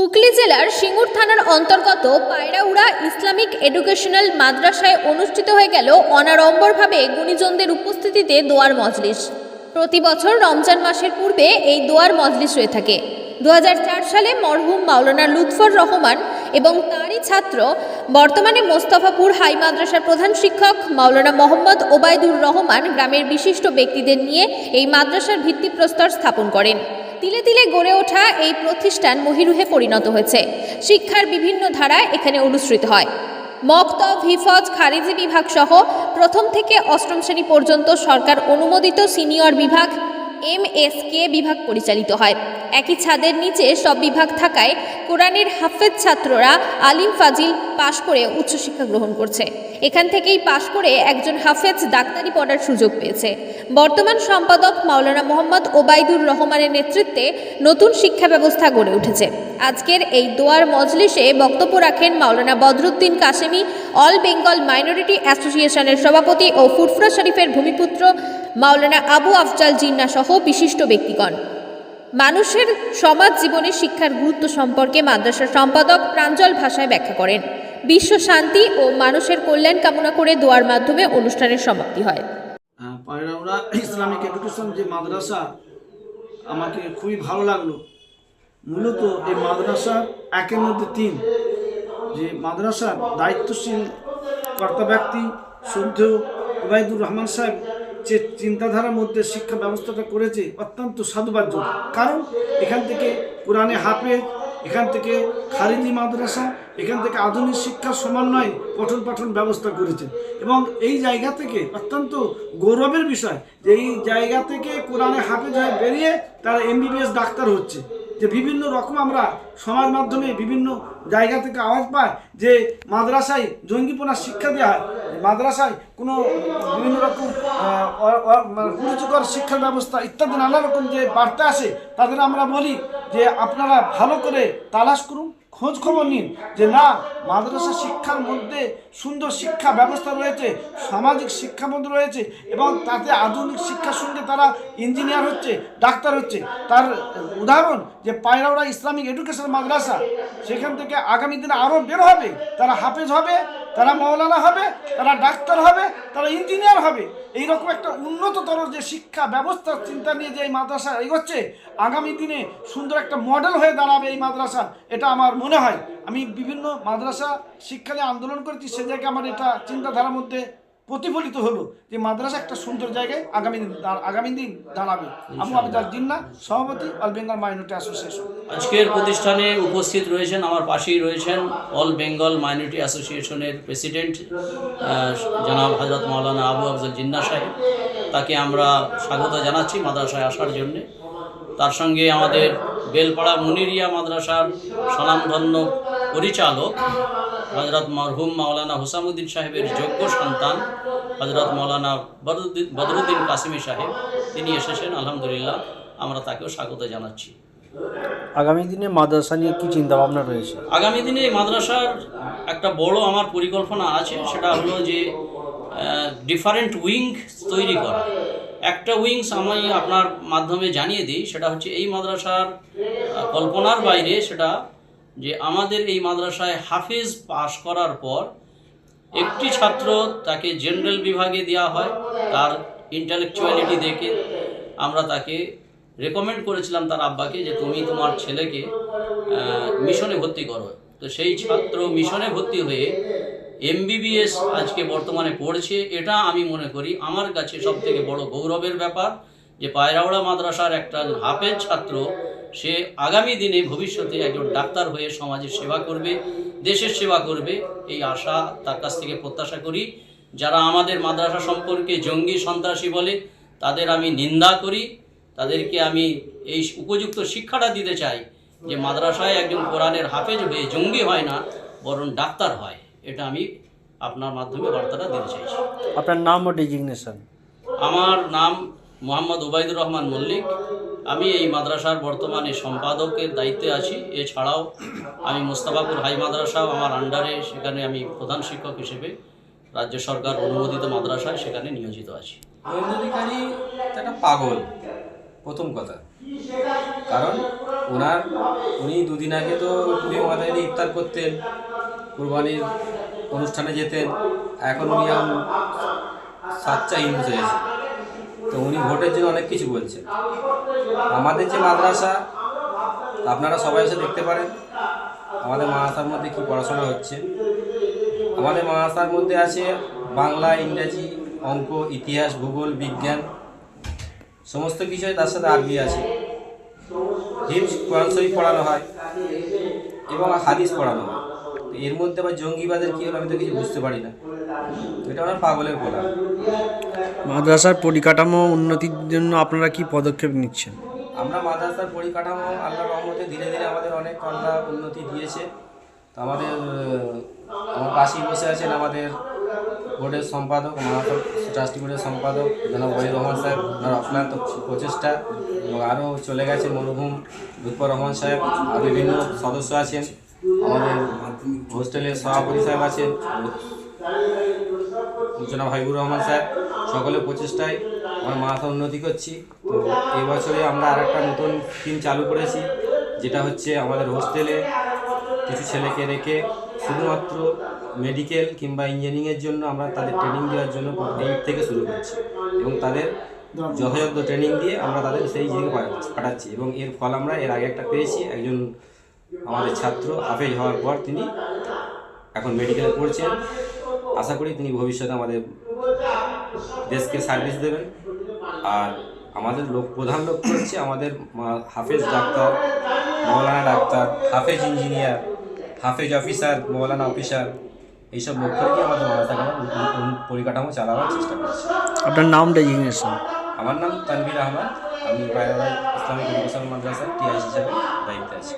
হুগলি জেলার সিঙ্গুর থানার অন্তর্গত পায়রাউড়া ইসলামিক এডুকেশনাল মাদ্রাসায় অনুষ্ঠিত হয়ে গেল অনাড়ম্বরভাবে গুণীজনদের উপস্থিতিতে দোয়ার মজলিস। প্রতি বছর রমজান মাসের পূর্বে এই দোয়ার মজলিস হয়ে থাকে। দু হাজার চার সালে মরহুম মাওলানা লুৎফর রহমান এবং তারই ছাত্র বর্তমানে মোস্তফাপুর হাই মাদ্রাসার প্রধান শিক্ষক মাওলানা মোহাম্মদ ওবায়দুর রহমান গ্রামের বিশিষ্ট ব্যক্তিদের নিয়ে এই মাদ্রাসার ভিত্তিপ্রস্তর স্থাপন করেন। তিলে তিলে গড়ে ওঠা এই প্রতিষ্ঠান মহিরুহে পরিণত হয়েছে। শিক্ষার বিভিন্ন ধারা এখানে অনুসৃত হয়। মক্তব হিফজ খারিজি বিভাগ সহ প্রথম থেকে অষ্টম শ্রেণি পর্যন্ত সরকার অনুমোদিত সিনিয়র বিভাগ এম এস কে বিভাগ পরিচালিত হয়। একই ছাদের নিচে সব বিভাগ থাকায় কোরআনের হাফেজ ছাত্ররা আলিম ফাজিল পাশ করে উচ্চশিক্ষা গ্রহণ করছে। এখান থেকেই পাশ করে একজন হাফেজ ডাক্তারি পড়ার সুযোগ পেয়েছে। বর্তমান সম্পাদক মাওলানা মোহাম্মদ ওবায়দুর রহমানের নেতৃত্বে নতুন শিক্ষা ব্যবস্থা গড়ে উঠেছে। আজকের এই দোয়ার মজলিসে বক্তব্য রাখেন মাওলানা Badruddin Kasemi, all Bengal minority অ্যাসোসিয়েশনের সভাপতি ও ফুরফুরা শরীফের ভূমিপুত্র মাওলানা আবু আফজাল জিন্না সহ বিশিষ্ট ব্যক্তিগণ। মানুষের সমাজ জীবনে শিক্ষার গুরুত্ব সম্পর্কে মাদ্রাসার সম্পাদক প্রাঞ্জল ভাষায় ব্যাখ্যা করেন। বিশ্ব শান্তি ও মানুষের কল্যাণ কামনা করে দোয়ার মাধ্যমে অনুষ্ঠানের সমাপ্তি হয়। ইসলামিক এডুকেশন যে মাদ্রাসা, আমাকে খুবই ভালো লাগল। মূলত এই মাদ্রাসার একের মধ্যে তিন, যে মাদ্রাসার দায়িত্বশীল কর্তা ব্যক্তি উবায়দুর রহমান সাহেব যে চিন্তাধারার মধ্যে শিক্ষা ব্যবস্থাটা করেছে অত্যন্ত সাধুবাদযোগ্য কারণ এখান থেকে কোরআনে হাফেজ, এখান থেকে খারিজি মাদ্রাসা, এখান থেকে আধুনিক শিক্ষার সমন্বয়ে পঠন পাঠন ব্যবস্থা করেছেন এবং এই জায়গা থেকে অত্যন্ত গৌরবের বিষয় যে এই জায়গা থেকে কোরআনে হাফেজ হয়ে বেরিয়ে তারা এমবিবিএস ডাক্তার হচ্ছে। যে বিভিন্ন রকম আমরা সমাজ মাধ্যমে বিভিন্ন জায়গা থেকে আওয়াজ পাই যে মাদ্রাসায় জঙ্গিপনা শিক্ষা দেওয়া হয়। মাদ্রাসায় কোনো বিভিন্ন রকম মানে কুরুচিকর শিক্ষার ব্যবস্থা ইত্যাদি নানা রকম যে বার্তা আসে, তাদের আমরা বলি যে আপনারা ভালো করে তালাশ করুন, খোঁজ খবর নিন যে না, মাদ্রাসা শিক্ষার মধ্যে সুন্দর শিক্ষা ব্যবস্থা রয়েছে, সামাজিক শিক্ষা মধ্যে রয়েছে এবং তাতে আধুনিক শিক্ষার সঙ্গে তারা ইঞ্জিনিয়ার হচ্ছে, ডাক্তার হচ্ছে। তার উদাহরণ যে পায়রাওড়া ইসলামিক এডুকেশন মাদ্রাসা, সেখান থেকে আগামী দিনে আরও বের হবে। তারা হাফেজ হবে, তারা মৌলানা হবে, তারা ডাক্তার হবে, তারা ইঞ্জিনিয়ার হবে। এইরকম একটা উন্নততর যে শিক্ষা ব্যবস্থার চিন্তা নিয়ে যে এই মাদ্রাসা এগোচ্ছে, আগামী দিনে সুন্দর একটা মডেল হয়ে দাঁড়াবে এই মাদ্রাসা, এটা আমার মনে হয়। আমি বিভিন্ন মাদ্রাসা শিক্ষা নিয়ে আন্দোলন করেছি, সে জায়গায় আমার এটা চিন্তাধারার মধ্যে প্রতিফলিত হলো যে মাদ্রাসা একটা সুন্দর জায়গায় আগামী দিন আগামী দিন দাঁড়াবে। আবু আবদার জিন্না সভাপতি অল বেঙ্গল মাইনরিটি অ্যাসোসিয়েশন। আজকের প্রতিষ্ঠানে উপস্থিত রয়েছেন আমার পাশেই রয়েছেন অল বেঙ্গল মাইনরিটি অ্যাসোসিয়েশনের প্রেসিডেন্ট জনাব হজরত মাওলানা আবু আফজল জিন্না সাহেব। তাকে আমরা স্বাগত জানাচ্ছি মাদ্রাসায় আসার জন্যে। তার সঙ্গে আমাদের বেলপাড়া মুনিরিয়া মাদ্রাসার স্বনামধন্য পরিচালক হজরত মরহুম মাওলানা হুসামুদ্দিন সাহেবের যোগ্য সন্তান হজরত মাওলানা বদরুদ্দিন বদরুদ্দিন কাসিমি সাহেব। তিনি এসেছেন আলহামদুলিল্লাহ আমরা তাকেও স্বাগত জানাচ্ছি। আগামী দিনে মাদ্রাসা নিয়ে কি চিন্তা ভাবনা রয়েছে? আগামী দিনে এই মাদ্রাসার একটা বড় আমার পরিকল্পনা আছে সেটা হলো যে ডিফারেন্ট উইং তৈরি করা। একটা উইংস আমি আপনার মাধ্যমে জানিয়ে দিই সেটা হচ্ছে এই মাদ্রাসার কল্পনার বাইরে সেটা যে আমাদের এই মাদ্রাসায় হাফিজ পাশ করার পর একটি ছাত্র তাকে জেনারেল বিভাগে দেওয়া হয়, তার ইন্টালেকচুয়ালিটি দেখে আমরা তাকে রেকমেন্ড করেছিলাম তার আব্বাকে যে তুমি তোমার ছেলেকে মিশনে ভর্তি করো। তো সেই ছাত্র মিশনে ভর্তি হয়ে এমবিবিএস আজকে বর্তমানে পড়ছে। এটা আমি মনে করি আমার কাছে সব থেকে বড় গৌরবের ব্যাপার যে পায়রাওড়া মাদ্রাসার একটা হাফেজ ছাত্র সে আগামী দিনে ভবিষ্যতে একজন ডাক্তার হয়ে সমাজের সেবা করবে দেশের সেবা করবে এই আশা তার কাছ থেকে প্রত্যাশা করি। যারা আমাদের মাদ্রাসা সম্পর্কে জঙ্গি সন্ত্রাসী বলে তাদের আমি নিন্দা করি। তাদেরকে আমি এই উপযুক্ত শিক্ষাটা দিতে চাই যে মাদ্রাসায় একজন কোরআনের হাফেজ হয়ে জঙ্গি হয় না বরং ডাক্তার হয়। এটা আমি আপনার মাধ্যমে বার্তাটা দিতে চাইছি। আপনার নাম ও ডেজিগনেশন আমার নাম মোহাম্মদ ওবায়দুর রহমান মল্লিক। আমি এই মাদ্রাসার বর্তমানে সম্পাদকের দায়িত্বে আছি। এছাড়াও আমি মোস্তাফাপুর হাই মাদ্রাসাও আমার আন্ডারে সেখানে আমি প্রধান শিক্ষক হিসেবে রাজ্য সরকার অনুমোদিত মাদ্রাসায় সেখানে নিয়োজিত আছি। একটা পাগল, প্রথম কথা। কারণ ওনার, উনি দুদিন আগে তো টুপি মাথায় ইফতার করতেন, কুরবানির অনুষ্ঠানে যেতেন, এখন উনি সাচ্চা হিন্দু হয়েছে তো উনি ভোটের জন্য অনেক কিছু বলছেন। আমাদের যে মাদ্রাসা, আপনারা সবাই এসে দেখতে পারেন, আমাদের মাদ্রাসার মধ্যে কি পড়াশোনা হচ্ছে। আমাদের মাদ্রাসার মধ্যে আছে বাংলা, ইংরাজি, অঙ্ক, ইতিহাস, ভূগোল, বিজ্ঞান, সমস্ত বিষয় তার সাথে আরবি আছে। হিফজ কোরআন শরীফ পড়ানো হয় এবং হাদিস পড়ানো হয়। এর মধ্যে আবার জঙ্গিবাদের কী হলো আমি তো কিছু বুঝতে পারি না। এটা পাগলের বলা মাদ্রাসার পরিকাঠামো উন্নতির জন্য আপনারা কি পদক্ষেপ নিচ্ছেন? আমরা মাদ্রাসার পরিকাঠামো আল্লাহ রহমতে ধীরে ধীরে আমাদের অনেক আল্লাহ উন্নতি দিয়েছে। তো আমাদের আমার পাশেই বসে আছেন আমাদের বোর্ডের সম্পাদক ট্রাস্টি বোর্ডের সম্পাদক জনাব ওয়াহিদ রহমান সাহেব। ওনার অক্লান্ত প্রচেষ্টা এবং আরও চলে গেছে মরহুম লুৎফর রহমান সাহেব। আর বিভিন্ন সদস্য আছেন। আমাদের হোস্টেলের সভাপতি সাহেব আছেন। জনাব হাবিবুর রহমান স্যার সকলের প্রচেষ্টায় আমরা মাথা উন্নতি করছি। তো এবছরে বছরে আমরা আরেকটা নতুন স্কিম চালু করেছি, যেটা হচ্ছে আমাদের হোস্টেলে কিছু ছেলেকে রেখে শুধুমাত্র মেডিকেল কিংবা ইঞ্জিনিয়ারিংয়ের জন্য আমরা তাদের ট্রেনিং দেওয়ার জন্য এইট থেকে শুরু করছি এবং তাদের যথাযথ ট্রেনিং দিয়ে আমরা তাদের সেই পাঠাচ্ছি- পাঠাচ্ছি এবং এর ফল আমরা এর আগে একটা পেয়েছি, একজন আমাদের ছাত্র হাফেজ হওয়ার পর তিনি এখন মেডিকেলে পড়ছেন। আশা করি তিনি ভবিষ্যতে আমাদের দেশকে সার্ভিস দেবেন। আর আমাদের লোক প্রধান লক্ষ্য হচ্ছে আমাদের হাফেজ ডাক্তার মৌলানা ডাক্তার হাফেজ ইঞ্জিনিয়ার হাফেজ অফিসার মৌলানা অফিসার এইসব লক্ষ্য রেখে আমাদের মাদ্রাসাখানা পরিকাঠামো চালাবার চেষ্টা করছি। আপনার নাম ডেজিগনেশন আমার নাম তানভীর আহমদ। আমি ইসলামিক এডুকেশন মাদ্রাসা টিআইসি হিসাবে দায়িত্বে আছি।